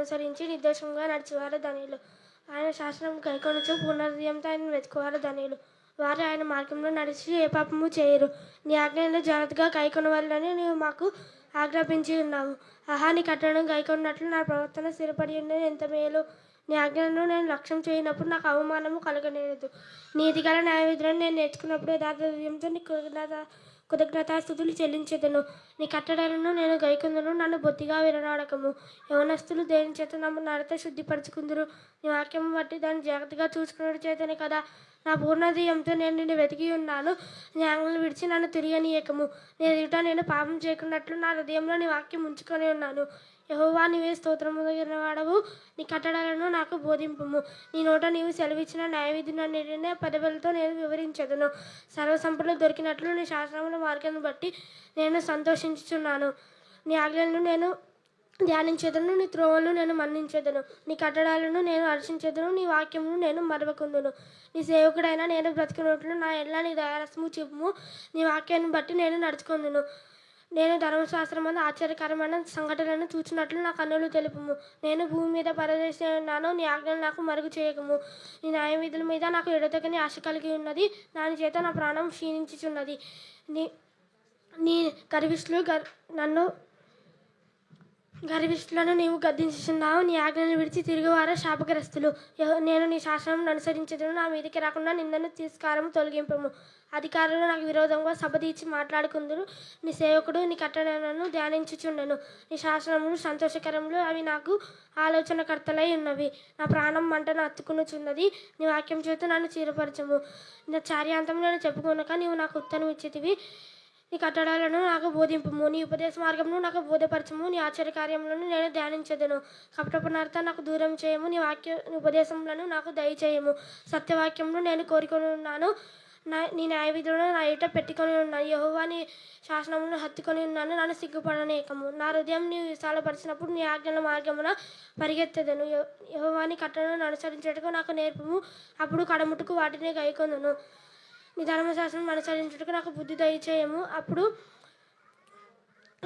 అనుసరించి నిర్దేశంగా నడిచేవారు ధనియులు. ఆయన శాసనం కైకొనచ్చు పునర్దయంతో ఆయన వెతుకువారు ధనియులు. వారు ఆయన మార్గంలో నడిచి ఏ పాపము చేయరు. నీ ఆజ్ఞలను జాగ్రత్తగా కైకొనవాలని నీవు మాకు ఆజ్ఞాపించి ఉన్నావు. ఆహా నీ కట్టడం కైకొన్నట్లు నా ప్రవర్తన స్థిరపడి ఉన్నది ఎంత మేలు. నీ ఆజ్ఞలను నేను లక్ష్యం చేయనప్పుడు నాకు అవమానము కలగలేదు నీతిగల న్యాయ విధులను నేను నేర్చుకున్నప్పుడు యథార్థ నీ కృతజ్ఞత కృతజ్ఞతాస్థుతులు చెల్లించేదను. నీ కట్టడలను నేను గైకుందును. నన్ను బొత్తిగా విరనాడకము యవనస్తులు దేని చేత నమ్మ నడత శుద్ధిపరచుకుందరు? నీ వాక్యం బట్టి దాన్ని జాగ్రత్తగా చూసుకున్నట్టు చేతనే కదా. నా పూర్ణదీయంతో నేను నిన్ను వెతికి ఉన్నాను. నీ ఆంగ్లను విడిచి నన్ను తిరిగనీయకము. నీ ఎదుట నేను పాపం చేయకున్నట్లు నా హృదయంలో నీ వాక్యం ఉంచుకొని ఉన్నాను. యహోవా నీవే స్తోత్రము దగ్గర వాడవు. నీ కట్టడాలను నాకు బోధింపుము. నీ నోట నీవు సెలవిచ్చిన న్యాయవిధులన్నిటినే పదవులతో నేను వివరించదును. సర్వసంపదలు దొరికినట్లు నీ శాసనముల మార్గాన్ని బట్టి నేను సంతోషించుచున్నాను. నీ ఆజ్ఞలను నేను ధ్యానించేదను. నీ త్రోవలను నేను మన్నించేదను. నీ కట్టడాలను నేను హర్షించేదను. నీ వాక్యమును నేను మరవకుందును. నీ సేవకుడైనా నేను బ్రతికినట్లు నా ఎల్లా నీ దయారసము చెప్పుము. నీ వాక్యాన్ని బట్టి నేను నడుచుకుందును. నేను ధర్మశాస్త్రం ధర్మశాస్త్రమందు ఆశ్చర్యకరమైన సంఘటనలను చూచినట్లు నా కన్నులు తెలుపుము. నేను భూమి మీద పరదేశి ఉన్నాను నీ ఆజ్ఞలు నాకు మరుగు చేయకము. నీ న్యాయ విధుల మీద నాకు ఎడతగని ఆశ కలిగి ఉన్నది. దాని చేత నా ప్రాణం క్షీణించుచున్నది. నీ నీ గర్విష్లు గర్ నన్ను గర్విష్ఠులను నీవు గద్దించుచున్నావు. నీ ఆజ్ఞను విడిచి తిరిగివారు శాపగ్రస్తులు. నేను నీ శాసనం అనుసరించదును. నా మీదకి రాకుండా నిందను తీసుకారము తొలగింపము. అధికారులు నాకు విరోధంగా సభదీచి మాట్లాడుకుందరు. నీ సేవకుడు నీ కట్టడలను ధ్యానించుచుండెను. నీ శాసనములు సంతోషకరములు. అవి నాకు ఆలోచనకర్తలై ఉన్నవి. నా ప్రాణం మంటను అత్తుకునుచున్నది నీ వాక్యం చేత నన్ను చీరపరచము. నా చార్యాంతం నేను చెప్పుకొనక నీవు నాకు ఉత్తరం ఇచ్చేటివి. నీ కట్టడాలను నాకు బోధింపుము నీ ఉపదేశ మార్గమును నాకు బోధపరచము నీ ఆశ్చర్య కార్యములను నేను ధ్యానించదును. కపటపునార్త నాకు దూరం చేయము నీ వాక్య ఉపదేశములను నాకు దయచేయము. సత్యవాక్యమును నేను కోరుకొని ఉన్నాను నా నీ న్యాయ విధులను నా ఎట పెట్టుకొని ఉన్నాను. యహోవా నీ శాసనమును హత్తుకొని ఉన్నాను నన్ను సిగ్గుపడనేకము నా హృదయం నీ విశాలపరిచినప్పుడు నీ ఆజ్ఞల మార్గమున పరిగెత్తదను. యహోవాని కట్టడను అనుసరించటకు నాకు నేర్పము అప్పుడు కడముట్టుకు వాటిని గైకొందును నీ ధర్మశాస్త్రం అనుసరించుటకు నాకు బుద్ధి దయచేయము. అప్పుడు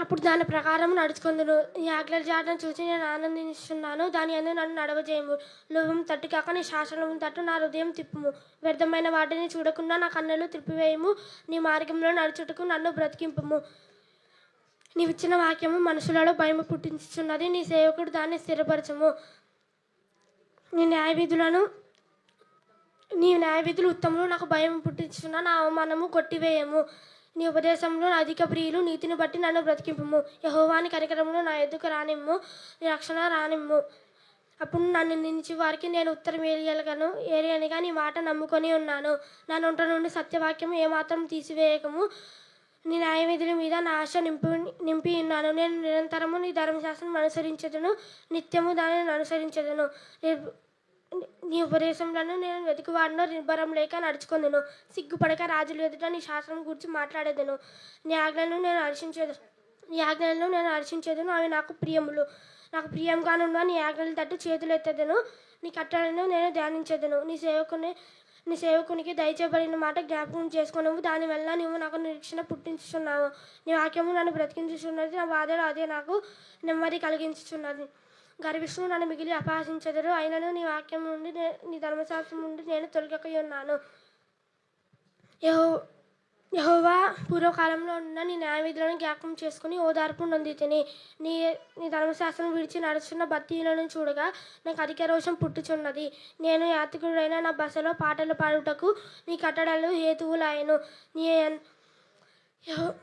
అప్పుడు దాని ప్రకారం నడుచుకుందును. ఈ ఆగ్ల జాటను చూసి నేను ఆనందిస్తున్నాను. దాని అందు నన్ను నడవజేయము. లోభం తట్టు కాక నీ శాసనం తట్టు నా హృదయం తిప్పుము. వ్యర్థమైన వాటిని చూడకుండా నా కన్నులు తిప్పివేయము నీ మార్గంలో నడుచుటకు నన్ను బ్రతికింపుము. నీవిచ్చిన వాక్యము మనుషులలో భయం పుట్టించుచున్నది. నీ సేవకుడు దాన్ని స్థిరపరచము. నీ న్యాయవిధులను నీ న్యాయవిధులు ఉత్తములు నాకు భయం పుట్టించున్న నా అవమానము కొట్టివేయము. నీ ఉపదేశంలో అధిక ప్రియులు నీతిని బట్టి నన్ను బ్రతికింపుము. యహోవాని కరికరములు నా ఎద్దుకు రానిమ్ము నీ రక్షణ రానిమ్ము. అప్పుడు నన్ను నిలిచి వారికి నేను ఉత్తరం వేయగలను ఏరియనిగా నీ మాట నమ్ముకొని ఉన్నాను. నా నొంట నుండి సత్యవాక్యం ఏమాత్రం తీసివేయకము. నీ న్యాయవిధుల మీద నా ఆశ నింపి నింపి ఉన్నాను. నేను నిరంతరము నీ ధర్మశాస్త్రం అనుసరించదును నిత్యము దానిని అనుసరించదును. నీ ఉపదేశంలోనూ నేను వెతుకువాడినో నిర్భరం లేక నడుచుకుందును. సిగ్గుపడక రాజులు ఎదుట నీ శాస్త్రం గురించి మాట్లాడేదను. నీ ఆజ్ఞలను నేను హర్షించేది నీ ఆజ్ఞలను నేను హర్షించేదను. అవి నాకు ప్రియములు. నాకు ప్రియంగానున్న నీ ఆజ్ఞలు తట్టు చేతులు ఎత్తేదను నీ కట్టడలను నేను ధ్యానించేదను. నీ సేవకుని నీ సేవకునికి దయచేయబడిన మాట జ్ఞాపకం చేసుకున్నావు దానివల్ల నువ్వు నాకు నిరీక్షణ పుట్టించుచున్నావు. నీ వాక్యము నన్ను బ్రతికించుచున్నది. నా బాధలు అదే నాకు నెమ్మది కలిగించుచున్నది. గర్విష్ణువు నన్ను మిగిలి అపహాసించెదరు. అయినను నీ వాక్యం నుండి నీ ధర్మశాస్త్రం నుండి నేను తొలగక ఉన్నాను. యహో యహోవా పూర్వకాలంలో ఉన్న నీ న్యాయవిధులను జ్ఞాపకం చేసుకుని ఓదార్పు నొంది తిని నీ నీ ధర్మశాస్త్రం విడిచి నడుచున్న భక్తిలను చూడగా నాకు అధిక రోషం పుట్టుచున్నది. నేను యాత్రికుడైన నా బసలో పాటలు పాడుటకు నీ కట్టడాలు హేతువులాయను. నీ యహో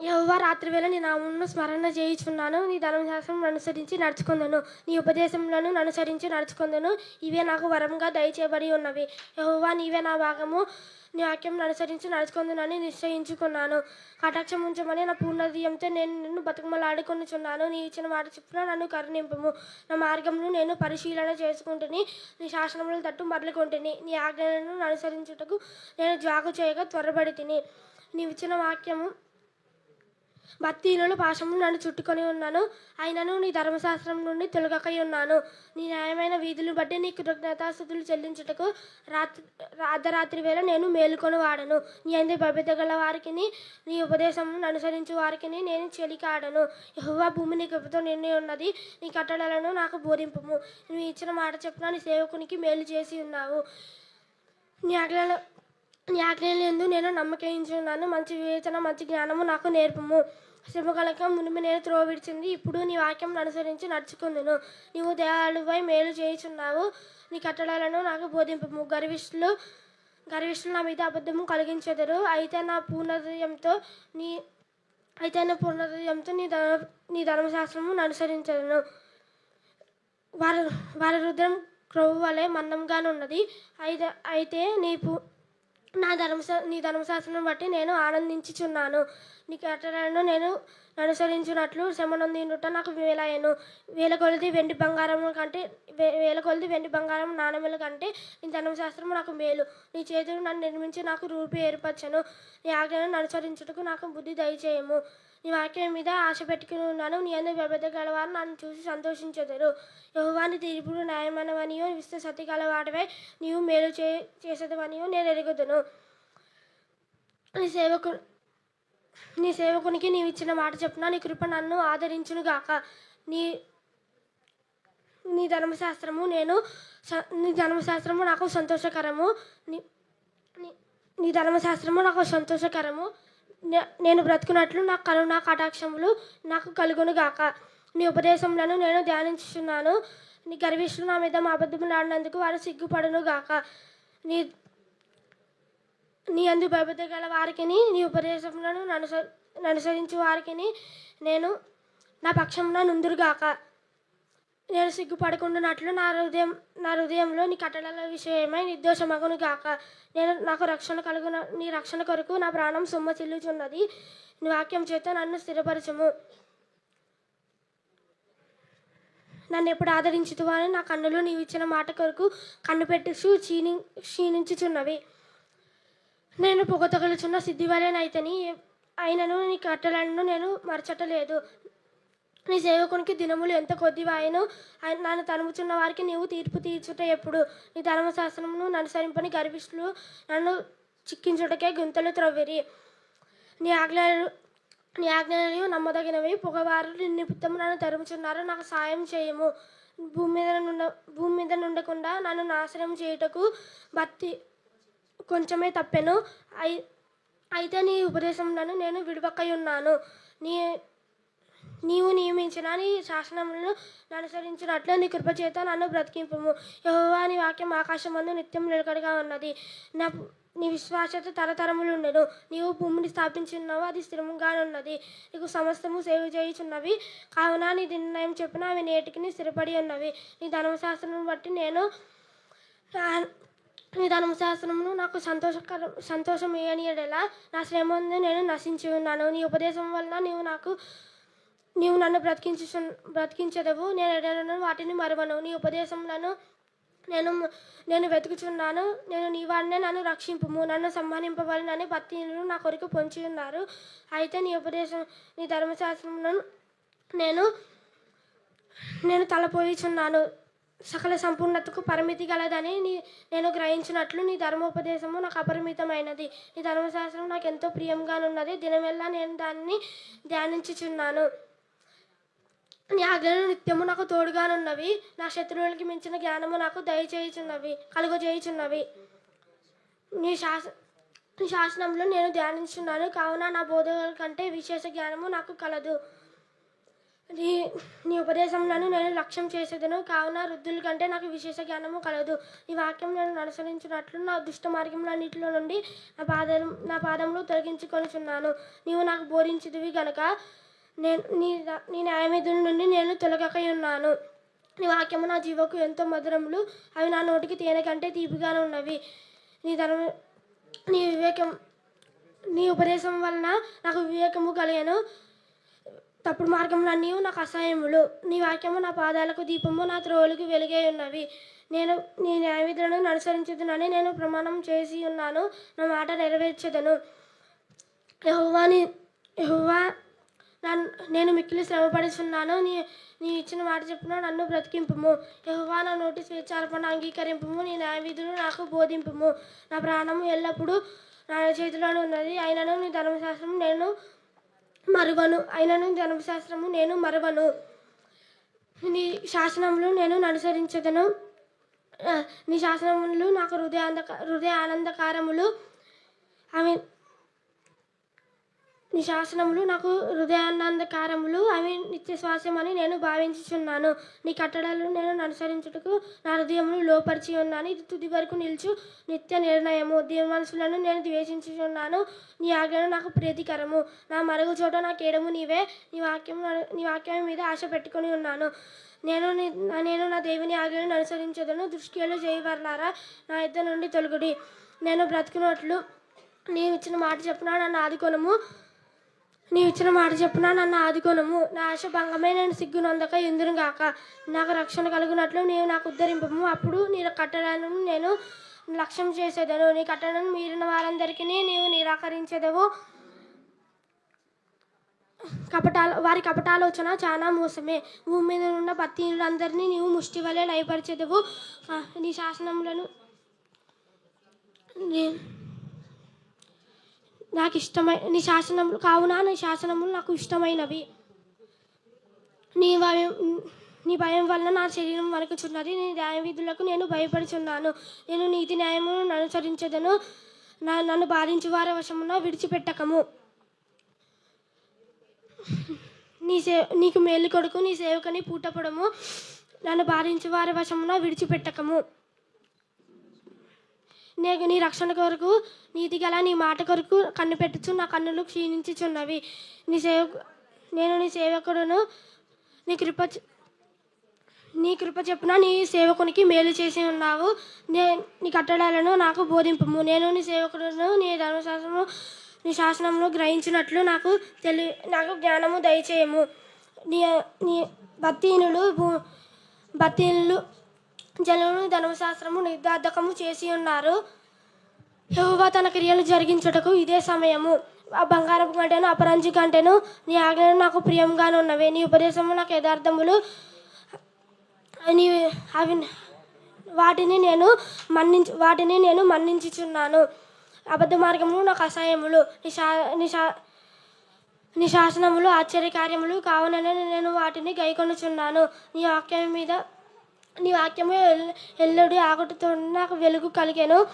యహోవా రాత్రివేళ నీ నామమును స్మరణ చేయించున్నాను నీ ధర్మశాస్త్రం అనుసరించి నడుచుకుందను. నీ ఉపదేశంలోను అనుసరించి నడుచుకుందను. ఇవే నాకు వరంగా దయచేయబడి ఉన్నవి. యహోవా నీవే నా భాగము. నీ వాక్యం అనుసరించి నడుచుకుందునని నిశ్చయించుకున్నాను. కటాక్షం ఉంచమని నా పూర్ణదీయంతో నేను నిన్ను బతుకమలాడుకొనిచున్నాను నీ ఇచ్చిన మాట చెప్పిన నన్ను కరుణింపము. నా మార్గమును నేను పరిశీలన చేసుకుంటుని నీ శాసనములను తట్టు మరలుకుంటుని నీ ఆజ్ఞలను అనుసరించుటకు నేను జాగు చేయగా త్వరబడి తిని నీవిచ్చిన వాక్యము భక్తిహీనులు పాశము నన్ను చుట్టుకొని ఉన్నాను. అయినను నీ ధర్మశాస్త్రం నుండి తొలగకై ఉన్నాను. నీ న్యాయమైన వీధులు బట్టి నీ కృతజ్ఞతాస్థుతులు చెల్లించుటకు రాత్రి అర్ధరాత్రి వేళ నేను మేలుకొని వాడను. నీ అందరి భవ్యత గల వారికి నీ ఉపదేశం అనుసరించు వారికి నేను చెలికాడను యెహోవా భూమి నీ కృపతో నిండి ఉన్నది. నీ కట్టడలను నాకు బోధింపము. నువ్వు ఇచ్చిన మాట చెప్పిన నీ సేవకునికి మేలు చేసి ఉన్నావు. నీ ఆజ్ఞల నీ నేను నమ్మకించున్నాను మంచి వివేచన మంచి జ్ఞానము నాకు నేర్పము. శ్రమ కలక మునిమి నేను త్రోవిడిచింది. ఇప్పుడు నీ వాక్యం అనుసరించి నడుచుకుందును. నీవు దేవాలుపై మేలు చేయుచున్నావు. నీ కట్టడాలను నాకు బోధింపము. గర్విష్ఠులు గర్విష్ఠులు నా మీద అబద్ధము కలిగించెదరు. అయితే నా పూర్ణదయంతో నీ అయితే నా పూర్ణదయంతో నీ ధర్మ నీ ధర్మశాస్త్రము అనుసరించదును. వారి వారి రుద్రం క్రొవ్వు వలె మందంగానున్నది. అయితే అయితే నీ పూ నా ధర్మశా నీ ధర్మశాస్త్రం బట్టి నేను ఆనందించుచున్నాను. నీ కట్టడలను నేను అనుసరించినట్లు శ్రమనొందినుట నాకు వేలాయను వేల కొలిది వెండి బంగారం కంటే వే- వేల కొలిది వెండి బంగారం నాణ్యముల కంటే నీ ధర్మశాస్త్రం నాకు మేలు. నీ చేతులు నన్ను నిర్మించి నాకు రూపి ఏర్పరచను. నీ ఆజ్ఞలను అనుసరించుటకు నాకు బుద్ధి దయచేయము. నీ వాక్యం మీద ఆశ పెట్టుకుని ఉన్నాను. నీ అందరి వ్యభత గలవారు నన్ను చూసి సంతోషించెదరు. యహోవాని తీర్పుడు న్యాయమనవనియో విశ్వ సతి గలవాడవై నీవు మేలు చే చేసేదవనియో నేను ఎరుగుదును. నీ సేవకు నీ సేవకునికి నీవు ఇచ్చిన మాట చెప్పున నీ కృప నన్ను ఆదరించునుగాక నీ నీ ధర్మశాస్త్రము నేను స- నీ ధర్మశాస్త్రము నాకు సంతోషకరము. నీ నీ- నీ ధర్మశాస్త్రము నాకు సంతోషకరము. నేను బ్రతుకున్నట్లు నాకు కరుణా కటాక్షములు నాకు కలుగును గాక నీ ఉపదేశములను నేను ధ్యానించుచున్నాను. నీ గర్విష్ఠులు నా మీద అబద్ధములు ఆడినందుకు వారు సిగ్గుపడును గాక నీ నీ అందు భయభక్తి గల వారికి నీ ఉపదేశములను అనుస అనుసరించు వారికి నేను నా పక్షంలో నుందురుగాక. నేను సిగ్గుపడకుండానట్లు నా హృదయం నా హృదయంలో నీ కట్టడల విషయమై నిర్దోషమగును గాక. నేను నాకు రక్షణ కలుగున నీ రక్షణ కొరకు నా ప్రాణం సొమ్మసిల్లుచున్నది నీ వాక్యం చేత నన్ను స్థిరపరచము. నన్ను ఎప్పుడు ఆదరించుతువా అని నా కన్నులు నీవు ఇచ్చిన మాట కొరకు కన్ను పెట్టుచు క్షీణి క్షీణించుచున్నవి. నేను పొగతగలుచున్న సిద్ధివలేనైతని అయినను నీ కట్టలను నేను మరచటలేదు. నీ సేవకునికి దినములు ఎంత కొద్దివాయను ఆయన నన్ను తనుముచున్న వారికి నీవు తీర్పు తీర్చుట ఎప్పుడు? నీ ధర్మశాస్త్రమును అనుసరింపని గర్విష్ఠులు నన్ను చిక్కించుటకే గుంతలు త్రవ్విరి. నీ ఆజ్ఞలు నీ ఆజ్ఞలు నమ్మదగినవి పొగవారు నిమిత్తము నన్ను తరుముచున్నారు. నాకు సాయం చేయము. భూమి మీద నుండ భూమి మీద నుండకుండా నన్ను నాశనం చేయుటకు బత్తి కొంచెమే తప్పెను. అయి అయితే నీ ఉపదేశంలో నేను విడిపక్కై ఉన్నాను నీ నీవు నియమించిన నీ శాసనములను అనుసరించినట్లు నీ కృపచేత నన్ను బ్రతికింపము. యహోవా నీ వాక్యం ఆకాశమందు నిత్యం నిలకడగా ఉన్నది. నా నీ విశ్వాసత తరతరములు ఉండను నీవు భూమిని స్థాపించున్నావు అది స్థిరంగా ఉన్నది నీకు సమస్తము సేవ చేయుచున్నవి. కావున నీ నిర్ణయం చెప్పిన అవి నేటికి స్థిరపడి ఉన్నవి. నీ ధర్మశాస్త్రం బట్టి నేను నీ ధర్మశాస్త్రమును నాకు సంతోషకర సంతోషం ఇయ్యనియడలా నా శ్రమందు ముందు నేను నశించి ఉన్నాను. నీ ఉపదేశం వలన నీవు నాకు నీవు నన్ను బ్రతికించు బ్రతికించదవు. నేను ఎడలను వాటిని మరవను. నీ ఉపదేశములను నేను నేను వెతుకుచున్నాను. నేను నీ వాడినే నన్ను రక్షింపుము. నన్ను సంహరింపవలనని భక్తిని నా కొరకు పొంచి ఉన్నారు. అయితే నీ ఉపదేశం నీ ధర్మశాస్త్రంను నేను నేను తలపోయిచున్నాను. సకల సంపూర్ణతకు పరిమితి గలదని నీ నేను గ్రహించినట్లు నీ ధర్మోపదేశము నాకు అపరిమితమైనది. నీ ధర్మశాస్త్రం నాకు ఎంతో ప్రియంగానున్నది. దినమెల్లా నేను దాన్ని ధ్యానించుచున్నాను. నీ ఆజ్ఞలు నిత్యము నాకు తోడుగానున్నవి. నా శత్రువులకి మించిన జ్ఞానము నాకు దయచేయుచున్నవి కలుగజేయుచున్నవి. నీ శాస నీ శాసనంలో నేను ధ్యానించున్నాను కావున నా బోధకుల కంటే విశేష జ్ఞానము నాకు కలదు. నీ నీ ఉపదేశంలను నేను లక్ష్యం చేసేదను. కావున వృద్ధుల కంటే నాకు విశేష జ్ఞానము కలదు. నీ వాక్యం నేను అనుసరించినట్లు నా దుష్ట మార్గంలన్నిటిలో నుండి నా పాదం నా పాదంలో తొలగించుకొనిచున్నాను. నీవు నాకు బోధించిదివి గనక నేను నీ నీ న్యాయమిధుల నుండి నేను తొలగకై ఉన్నాను. నీ వాక్యము నా జీవకు ఎంతో మధురములు. అవి నా నోటికి తేనె కంటే తీపిగానే ఉన్నవి. నీ ధర్మ నీ వివేకం నీ ఉపదేశం వలన నాకు వివేకము కలిగను. తప్పుడు మార్గములన్నీ నాకు అసహ్యములు. నీ వాక్యము నా పాదాలకు దీపము నా త్రోలుకు వెలుగై ఉన్నవి. నేను నీ న్యాయవిధులను అనుసరించుదునని నేను ప్రమాణం చేసి ఉన్నాను. నా మాట నెరవేర్చదను. యహువాని యహువా నన్ను నేను మిక్కిలి శ్రమపడుచున్నాను నీ నీ ఇచ్చిన మాట చెప్పున నన్ను బ్రతికింపుము. యెహోవా నా నోటి స్వేచ్ఛార్పణ అంగీకరింపుము. నీ న్యాయవిధులు నాకు బోధింపుము. నా ప్రాణము ఎల్లప్పుడూ నా చేతిలోనే ఉన్నది. అయినను నీ ధర్మశాస్త్రము నేను మరువను. అయినను ధర్మశాస్త్రము నేను మరువను. నీ శాసనములు నేను అనుసరించదను. నీ శాసనములు నాకు హృదయ హృదయ ఆనందకారములు. అవి నీ శాసనములు నాకు హృదయానందకారములు. అవి నిత్య శ్వాసమని నేను భావించుచున్నాను. నీ కట్టడాలు నేను అనుసరించుటకు నా హృదయమును లోపరిచి ఉన్నాను. ఇది తుది వరకు నిలుచు నిత్య నిర్ణయము. దీని మనసులను నేను ద్వేషించుచున్నాను. నీ ఆజ్ఞను నాకు ప్రీతికరము. నా మరుగు చోట నా కేడము నీవే. నీ వాక్యం నీ వాక్యం మీద ఆశ పెట్టుకొని ఉన్నాను. నేను నేను నా దేవుని ఆజ్ఞను అనుసరించదను. దృష్టిలో చేయవర్లారా నా ఇద్దరు నుండి తొలగుడి. నేను బ్రతుకున్నట్లు నీవు ఇచ్చిన మాట చెప్పున నన్ను ఆదుకొనము. నీ ఇచ్చిన మాట చెప్పున? నన్ను ఆదుకొనము. నా ఆశ భంగమైన నేను సిగ్గునందక ఎందును గాక? నాకు రక్షణ కలుగునట్లు నీవు నాకు ఉద్ధరింపము. అప్పుడు నీ కట్టడాలను నేను లక్ష్యం చేసేదను. నీ కట్టడను మీరిన వారందరికీ నీవు నిరాకరించేదవు. కపటాల వారి కపటాలోచన చాలా మోసమే. భూమి మీద ఉన్న పత్తిలందరినీ నీవు ముష్టి వలె లయపరిచేదవు నీ శాసనములను నాకు ఇష్టమై నీ శాసనములు కావున నీ శాసనములు నాకు ఇష్టమైనవి. నీ భయం నీ భయం వలన నా శరీరం వణుకుచున్నది నీ న్యాయ విధులకు నేను భయపడుచున్నాను. నేను నీతి న్యాయమును అనుసరించదను నా నన్ను బాధించు వారి వశమున విడిచిపెట్టకము. నీ సే నీకు మేలు కొడుకు నీ సేవకని పూటపడము. నన్ను బాధించు వారి వశమున విడిచిపెట్టకము. నేను నీ రక్షణ కొరకు నీతి గల నీ మాట కొరకు కన్ను పెట్టుచు నా కన్నులు క్షీణించుచున్నవి. నీ సేవ నేను నీ సేవకుడును నీ కృప నీ కృప చెప్పున నీ సేవకునికి మేలు చేసి ఉన్నావు. నే నీ కట్టడాలను నాకు బోధింపము. నేను నీ సేవకుడును నీ ధర్మశాస్త్రము నీ శాసనమును గ్రహించినట్లు నాకు తెలి నాకు జ్ఞానము దయచేయము. నీ నీ భక్తిహీనులు భూ భక్తిహీనులు జనులను ధర్మశాస్త్రము నిర్ధార్థకము చేసి ఉన్నారు. యహోవా తన క్రియలు జరిగించుటకు ఇదే సమయము. ఆ బంగారపు గంటను అపరంజి గంటను నీ ఆజ్ఞలు నాకు ప్రియంగానే ఉన్నవి. నీ ఉపదేశము నాకు యథార్థములు. నీ అవి వాటిని నేను మన్నించు వాటిని నేను మన్నించుచున్నాను. అబద్ధ మార్గములు నాకు అసహ్యములు. నిషా నిశా నీ శాసనములు ఆశ్చర్యకార్యములు కావునని నేను వాటిని గైకొనుచున్నాను. నీ వాక్యం మీద నీ వాక్యము ఎల్- ఎల్లడి ఆకుటితో నాకు వెలుగు కలిగాను.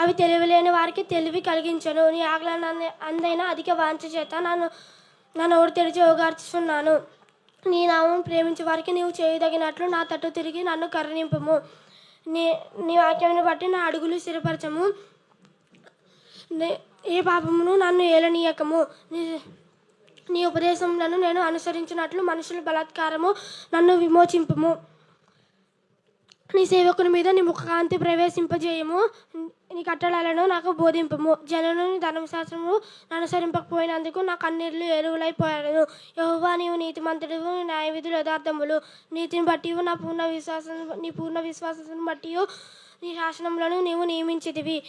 అవి తెలివిలేని వారికి తెలివి కలిగించను. నీ ఆకలి అందైన అధిక వాంఛ చేత నన్ను నా నోరు తెరిచి ఓగార్చుచున్నాను. నీ నామం ప్రేమించే వారికి నీవు చేయదగినట్లు నా తట్టు తిరిగి నన్ను కరుణింపము. నీ నీ వాక్యాన్ని బట్టి నా అడుగులు స్థిరపరచము. నే- ఏ పాపమును నన్ను ఏలనీయకము. నీ నీ ఉపదేశములను నేను అనుసరించినట్లు మనుషుల బలాత్కారము నన్ను విమోచింపము. నీ సేవకుని మీద నీ ముఖకాంతి ప్రవేశింపజేయము. నీ కట్టడాలను నాకు బోధింపము. జనులు ధర్మశాస్త్రము అనుసరింపకపోయినందుకు నా కన్నీళ్ళు ఎరువులైపోయాను. యహోవా నీవు నీతిమంతుడు న్యాయ విధులు యథార్థములు. నీతిని బట్టి నా పూర్ణ విశ్వాసం నీ పూర్ణ విశ్వాసం బట్టి నీ శాసనములను నీవు నియమించితివి.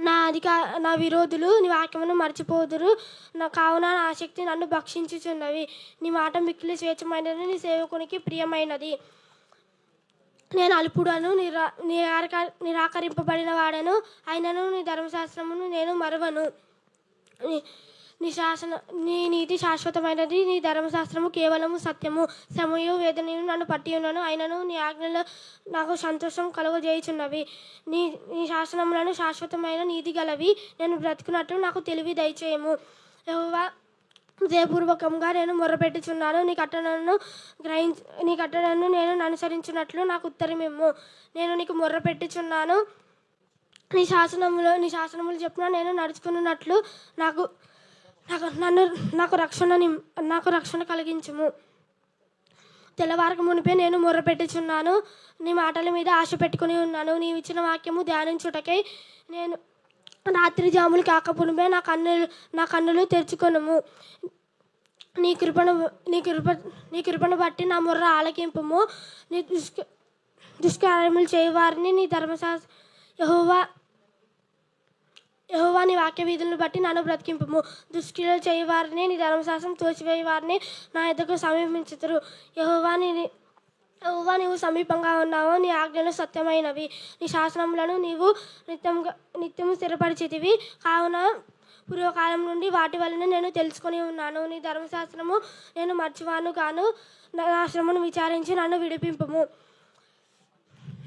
నా అధిక నా విరోధులు నీ వాక్యమును మర్చిపోదురు. నా కావున నా ఆసక్తి నన్ను భక్షించుచున్నవి. నీ మాట మిక్కిలి స్వేచ్ఛమైనది నీ సేవకునికి ప్రియమైనది. నేను అల్పుడను నిరా నిరాక నిరాకరింపబడిన వాడను. అయినను నీ ధర్మశాస్త్రమును నేను మరవను. నీ- నీ శాసన నీ నీతి శాశ్వతమైనది. నీ ధర్మశాస్త్రము కేవలము సత్యము. శ్రమయు వేదనయు నన్ను పట్టి ఉన్నాను. అయినను నీ ఆజ్ఞలు నాకు సంతోషం కలుగజేయుచున్నవి. నీ నీ శాసనములను శాశ్వతమైన నీతి గలవి. నేను బ్రతుకున్నట్టు నాకు తెలివి దయచేయము. హృదయపూర్వకంగా నేను మొరపెట్టుచున్నాను. నీ కట్టడను గ్రహించ నీ కట్టడను నేను అనుసరించినట్లు నాకు ఉత్తరమిమ్ము నేను నీకు మొర్రపెట్టుచున్నాను నీ శాసనములో నీ శాసనములు చెప్పిన నేను నడుచుకున్నట్లు నాకు నాకు నన్ను నాకు రక్షణ నాకు రక్షణ కలిగించుము. తెల్లవారకు మునిపే నేను మొర్రపెట్టుచున్నాను నీ మాటల మీద ఆశ పెట్టుకుని ఉన్నాను. నీవు ఇచ్చిన వాక్యము ధ్యానించుటకై నేను రాత్రి జాములు కాకపునిపే నా కన్నులు నా కన్నులు తెరుచుకొనుము. నీ కృపను నీ కృప నీ కృపను బట్టి నా ముర్ర ఆలకింపము. నీ దుష్క దుష్కార్యములు చేయవారిని నీ ధర్మశాస్త్ర యహోవా యహోవా నీ వాక్య వీధులను బట్టి నన్ను బ్రతికింపుము. దుష్క్రియలు చేయవారిని నీ ధర్మశాస్త్రం తోచివేయవారిని నా ఎద్దకు సమీపించుతురు యహోవా నీ యహోవా నీవు సమీపంగా ఉన్నావు నీ ఆజ్ఞలు సత్యమైనవి. నీ శాసనములను నీవు నిత్యంగా నిత్యము స్థిరపరిచితివి కావున పూర్వకాలం నుండి వాటి వలన నేను తెలుసుకొని ఉన్నాను. నీ ధర్మశాస్త్రము నేను మర్చివాను కాను నా శ్రమను విచారించి నన్ను విడిపింపుము.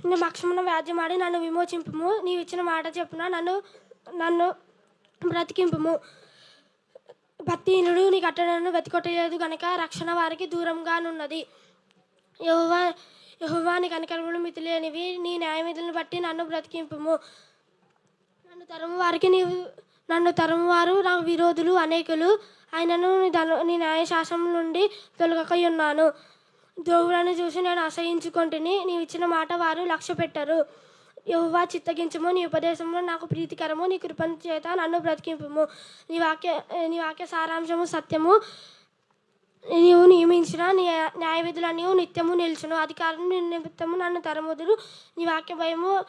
నీ మక్షమున వ్యాజ్యమాడి నన్ను విమోచింపుము. నీవు ఇచ్చిన మాట చెప్పున నన్ను నన్ను బ్రతికింపుము. భక్తిహీనుడు నీ కట్టడను వెతికొట్టలేదు గనక రక్షణ వారికి దూరంగానున్నది. యహోవా యహోవా నీ కనికరములు మితిలేనివి నీ న్యాయవిధులను బట్టి నన్ను బ్రతికింపుము. నన్ను తరము వారికి నీవు నన్ను తరము వారు నా విరోధులు అనేకులు. ఆయనను నీ ధన నీ న్యాయశాసనం నుండి తొలగకై ఉన్నాను దేవులను చూసి నేను అసహించుకుంటుని. నీవు ఇచ్చిన మాట వారు లక్ష్య పెట్టరు యహోవా చిత్తగించము. నీ ఉపదేశంలో నాకు ప్రీతికరము. నీ కృపణ చేత నన్ను బ్రతికింపుము. నీ వాక్య నీ వాక్య సారాంశము సత్యము. నీవు నియమించిన నీ న్యాయ నిత్యము నిలుచును. అధికారం నీ నిమిత్తము నన్ను తరముదురు. నీ వాక్య భయము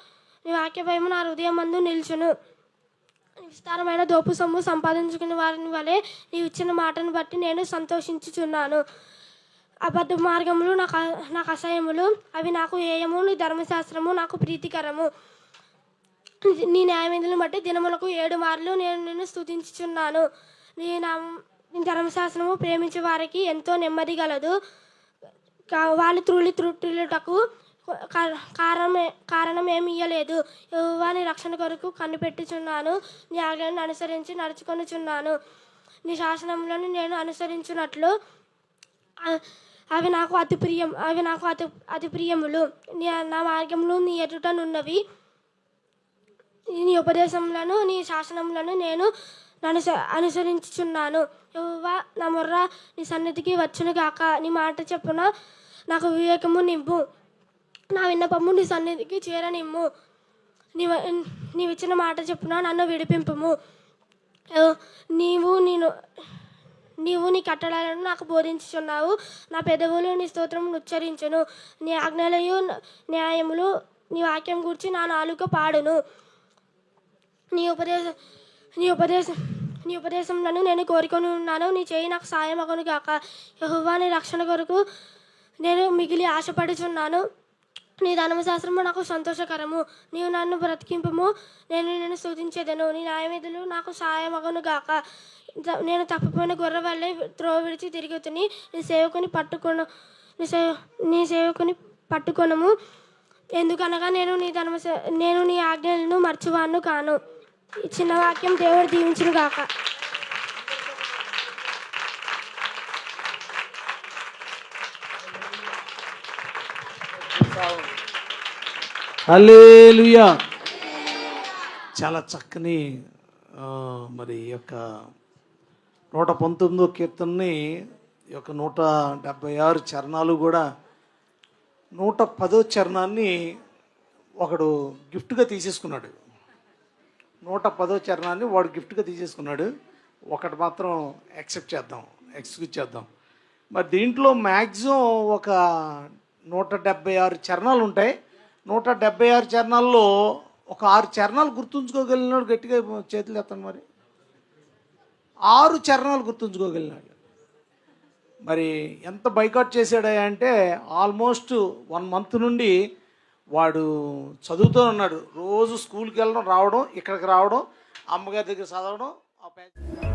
నీ వాక్య భయము నా హృదయం మందు నిల్చును. విస్తారమైన దోపు సొమ్ము సంపాదించుకునే వారిని వలె నీవు ఇచ్చిన మాటను బట్టి నేను సంతోషించుచున్నాను. అబద్ధ మార్గములు నాకు నాకు అసహ్యములు అవి నాకు ఏయము నీ ధర్మశాస్త్రము నాకు ప్రీతికరము. నీ న్యాయవిధులను బట్టి దినములకు ఏడు మార్లు నేను నిన్ను స్తుతించుచున్నాను. నీ నా ధర్మశాస్త్రము ప్రేమించే వారికి ఎంతో నెమ్మది గలదు. వాళ్ళు త్రులి త్రుట్టుటకు కారణమే కారణం ఏమి ఇయ్యలేదు. యెహోవా రక్షణ కొరకు కనిపెట్టుచున్నాను. నీ ఆజ్ఞలను అనుసరించి నడుచుకొనిచున్నాను. నీ శాసనములను నేను అనుసరించినట్లు అవి నాకు అతి ప్రియం అవి నాకు అతి అతి ప్రియములు. నీ నా మార్గములు నీ ఎదుటనున్నవి నీ ఉపదేశములను నీ శాసనములను నేను అనుస అనుసరించుచున్నాను. యెహోవా నా మొర్ర నీ సన్నిధికి వచ్చును కాక నీ మాట చెప్పున నాకు వివేకము నివ్వు నా విన్నపము నీ సన్నిధికి చేరనిమ్ము నీ నీవిచ్చిన మాట చెప్పున నన్ను విడిపింపుము. నీవు నేను నీవు నీ కట్టడాలను నాకు బోధించుచున్నావు. నా పెదవులు నీ స్తోత్రం ఉచ్చరించును. నీ ఆజ్ఞలయు న్యాయములు నీ వాక్యం గురించి నా నాలుక పాడును. నీ ఉపదేశ నీ ఉపదేశం నీ ఉపదేశంలను నేను కోరుకొని ఉన్నాను నీ చేయి నాకు సాయం అగును గాక. యెహోవా నీ రక్షణ కొరకు నేను మిగిలి ఆశపడుచున్నాను. నీ ధర్మశాస్త్రము నాకు సంతోషకరము. నీవు నన్ను బ్రతికింపము. నేను నిన్ను సూచించేదను నీ న్యాయవిధులు నాకు సాయం గాక. కాక నేను తప్పిపోయిన గొర్రె వల్లే త్రోవ విడిచి తిరుగుతుని నీ సేవకుని పట్టుకొన నీ సేవ నీ సేవకుని పట్టుకొనము. ఎందుకనగా నేను నీ ధర్మ నేను నీ ఆజ్ఞలను మర్చివాను కాను. ఈ చిన్న వాక్యం దేవుడు దీవించును గాక. హల్లేలుయా. చాలా చక్కని మరి ఈ యొక్క నూట పంతొమ్మిదో కీర్తనని ఈ యొక్క నూట డెబ్భై ఆరు చరణాలు కూడా నూట పదో చరణాన్ని ఒకడు గిఫ్ట్గా తీసేసుకున్నాడు. నూట పదో చరణాన్ని వాడు గిఫ్ట్గా తీసేసుకున్నాడు. ఒకటి మాత్రం యాక్సెప్ట్ చేద్దాం ఎక్స్క్యూజ్ చేద్దాం. మరి దీంట్లో మ్యాక్సిమం ఒక నూట డెబ్బై ఆరు చరణాలు ఉంటాయి. నూట డెబ్బై ఆరు చరణాల్లో ఒక ఆరు చరణాలు గుర్తుంచుకోగలిగినాడు గట్టిగా చేతులు ఎత్తాను మరి. ఆరు చరణాలు గుర్తుంచుకోగలిగినాడు. మరి ఎంత బైకాట్ చేశాడా అంటే ఆల్మోస్ట్ వన్ మంత్ నుండి వాడు చదువుతూ ఉన్నాడు. రోజు స్కూల్కి వెళ్ళడం రావడం ఇక్కడికి రావడం అమ్మగారి దగ్గర చదవడం ఆ పే-